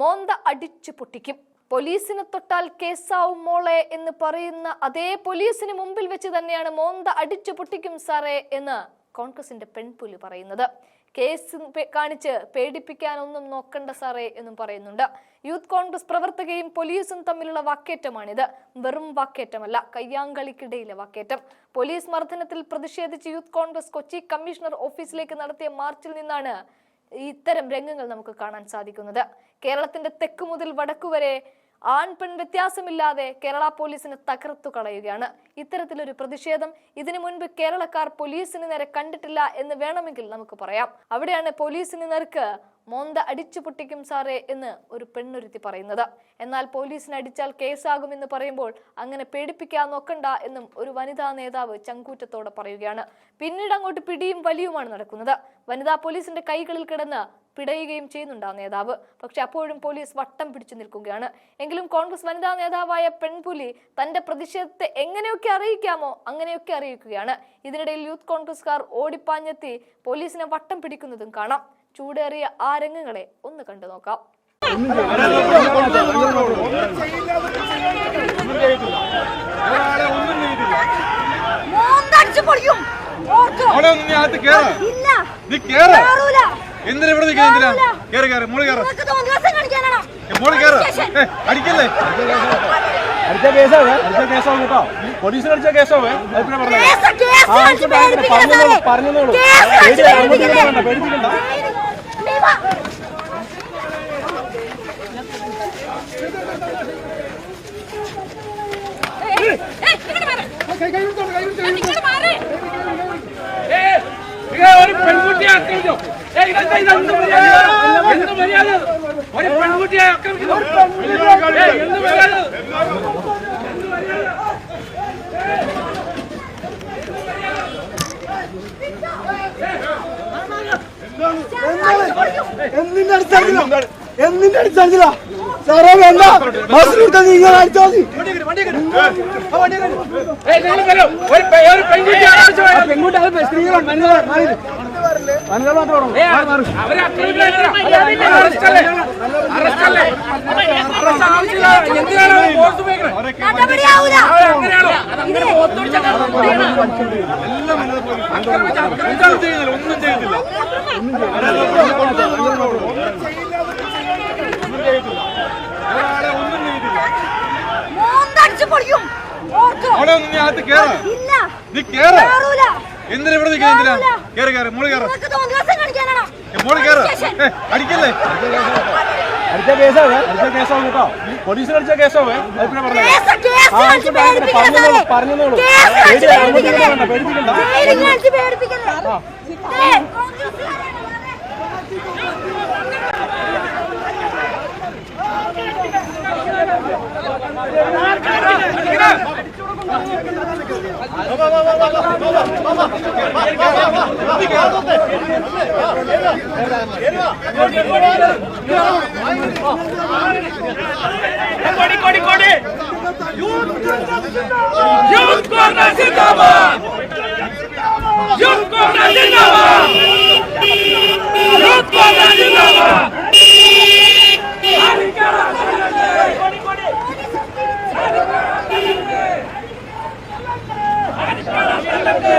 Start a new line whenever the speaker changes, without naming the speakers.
മോന്ത അടിച്ചു പൊട്ടിക്കും. പോലീസിനെ തൊട്ടാൽ കേസാവും മോളെ എന്ന് പറയുന്ന അതേ പോലീസിന് മുമ്പിൽ വെച്ച് തന്നെയാണ് മോന്ത അടിച്ചു പൊട്ടിക്കും സാറേ എന്ന് കോൺഗ്രസിന്റെ പെൺപുലി പറയുന്നത്. കേസ് കാണിച്ച് പേടിപ്പിക്കാനൊന്നും നോക്കണ്ട സാറേ എന്നും പറയുന്നുണ്ട്. യൂത്ത് കോൺഗ്രസ് പ്രവർത്തകയും പോലീസും തമ്മിലുള്ള വാക്കേറ്റമാണിത്. വെറും വാക്കേറ്റമല്ല കയ്യാങ്കളിക്കിടയിലെ വാക്കേറ്റം. പോലീസ് മർദ്ദനത്തിൽ പ്രതിഷേധിച്ച് യൂത്ത് കോൺഗ്രസ് കൊച്ചി കമ്മീഷണർ ഓഫീസിലേക്ക് നടത്തിയ മാർച്ചിൽ നിന്നാണ് ഇത്തരം രംഗങ്ങൾ നമുക്ക് കാണാൻ സാധിക്കുന്നത്. കേരളത്തിന്റെ തെക്ക് മുതൽ വടക്കു വരെ ആൺ പെൺ വ്യത്യാസമില്ലാതെ കേരള പോലീസിനെ തകർത്തു കളയുകയാണ്. ഇത്തരത്തിലൊരു പ്രതിഷേധം ഇതിനു മുൻപ് കേരളക്കാർ പോലീസിന് നേരെ കണ്ടിട്ടില്ല എന്ന് വേണമെങ്കിൽ നമുക്ക് പറയാം. അവിടെയാണ് പോലീസിന് നേർക്ക് മോന്ത അടിച്ചു പൊട്ടിക്കും സാറേ എന്ന് ഒരു പെണ്ണൊരുത്തി പറയുന്നത്. എന്നാൽ പോലീസിന് അടിച്ചാൽ കേസാകുമെന്ന് പറയുമ്പോൾ അങ്ങനെ പേടിപ്പിക്കാൻ നോക്കണ്ട എന്നും ഒരു വനിതാ നേതാവ് ചങ്കൂറ്റത്തോടെ പറയുകയാണ്. പിന്നീട് അങ്ങോട്ട് പിടിയും വലിയുമാണ് നടക്കുന്നത്. വനിതാ പോലീസിന്റെ കൈകളിൽ കിടന്ന് പിടയുകയും ചെയ്യുന്നുണ്ട് ആ നേതാവ്. പക്ഷെ അപ്പോഴും പോലീസ് വട്ടം പിടിച്ചു നിൽക്കുകയാണ്. എങ്കിലും കോൺഗ്രസ് വനിതാ നേതാവായ പെൺപുലി തന്റെ പ്രതിഷേധത്തെ എങ്ങനെയൊക്കെ അറിയിക്കാമോ അങ്ങനെയൊക്കെ അറിയിക്കുകയാണ്. ഇതിനിടയിൽ യൂത്ത് കോൺഗ്രസ്കാർ ഓടിപ്പാഞ്ഞെത്തി പോലീസിനെ വട്ടം പിടിക്കുന്നതും കാണാം. ചൂടേറിയ ആ രംഗങ്ങളെ ഒന്ന് കണ്ടു നോക്കാം.
എന്തിനാ ഇവിടെ കേറ് കേറ് മോൾ കേറ്. മോൾ കേറ. അടിക്കല്ലേ?
അടിച്ച കേസാവേ അടിച്ച കേസാവും കേട്ടോ. പോലീസിന് അടിച്ച കേസാവേ അത്. പിന്നെ പറഞ്ഞേ.
കേസ് കേസ്
ആ,
കാണിച്ച്
ആയിക്കോട്ടെ, ആയിക്കോട്ടെ. പറഞ്ഞോളൂ, പേടിപ്പിക്കണ്ട.
ഒരു പെൺകുട്ടിയെ ആക്രമിച്ചോ എന്ത് മര്യാദ എന്ത് ഒരു പെൺകുട്ടിയെ ആക്രമിക്കുന്നു മര്യാദ എന്ത് മര്യാദ
അടിസ്ഥാനത്തിലാ എന്തിന്റെ അടിസ്ഥാനത്തിലാ സാറേ വേണ്ട. ബസ്സിലിട്ട് നിങ്ങൾ അടിച്ചാൽ മതി.
ഏയ് നിങ്ങൾ വരൂ.
അവിടെ ഒന്ന് നീ അകത്ത് കേറ. നീ കേറ.
കേറൂല.
എന്തിനാ ഇവിടെ നിൽക്കുന്നത് എന്തിനാ? കേറ് കേറ്. മോൾ കേറ. മോൾ കേറ. അടിക്കല്ലേ?
അടിച്ച കേസാവേ അടിച്ച കേസാവും കേട്ടോ. പോലീസിന് അടിച്ച കേസാവേ അത് പിന്നെ പറഞ്ഞേ? ആ? പറഞ്ഞോളൂ, പറഞ്ഞോളൂ.
കേസ് കാണിച്ച്
പേടി- അങ്ങോട്ട്
പേടിപ്പിക്കല്ലേ?
വേണ്ട, പേടിപ്പിക്കണ്ട.
ജയിലിൽ കാണിച്ച് പേടിപ്പിക്കല്ലേ? ഏയ്, കോൺഗ്രസ്സുകാരാണ്
കൊടി കൊടി കൊടി യൂത്ത് കോൺഗ്രസ് സിന്ദാബാദ് യൂത്ത് കോൺഗ്രസ് സിന്ദാബാദ് യൂത്ത് കോൺഗ്രസ്